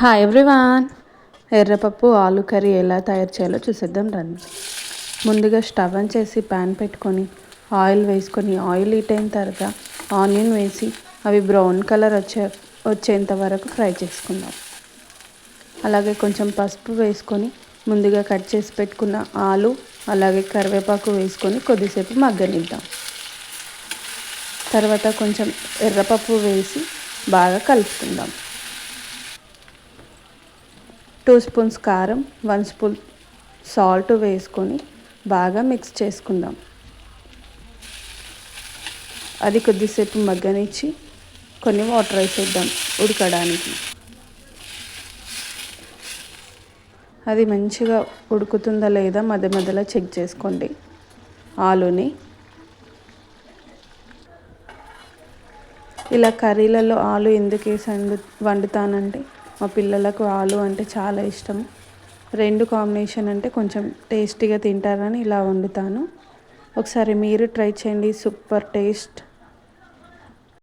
Hi everyone ఎర్రపప్పు ఆలు curry ఎలా తయారు చేయాలో చూసేద్దాం రండి. ముందుగా స్టవ్ ఆన్ చేసి ప్యాన్ పెట్టుకొని ఆయిల్ వేసుకొని ఆయిల్ హీట్ అయిన తర్వాత ఆనియన్ వేసి అవి బ్రౌన్ కలర్ వచ్చే వచ్చేంత వరకు ఫ్రై చేసుకుందాం. అలాగే కొంచెం పసుపు వేసుకొని ముందుగా కట్ చేసి పెట్టుకున్న ఆలు అలాగే కరివేపాకు వేసుకొని కొద్దిసేపు మగ్గనిద్దాం. తర్వాత కొంచెం ఎర్రపప్పు వేసి బాగా కలుపుకుందాం. టూ స్పూన్స్ కారం వన్ స్పూన్ సాల్ట్ వేసుకొని బాగా మిక్స్ చేసుకుందాం. అది కొద్దిసేపు మగ్గనిచ్చి కొన్ని వాటర్ వేసేద్దాం ఉడకడానికి. అది మంచిగా ఉడుకుతుందా లేదా మధ్య మధ్యలో చెక్ చేసుకోండి. ఆలుని ఇలా కర్రీలలో ఆలు ఎందుకు వేసి వండుతానంటే మా పిల్లలకు ఆలు అంటే చాలా ఇష్టం. రెండు కాంబినేషన్ అంటే కొంచెం టేస్టీగా తింటారని ఇలా వండుతాను. ఒకసారి మీరు ట్రై చేయండి. Super taste.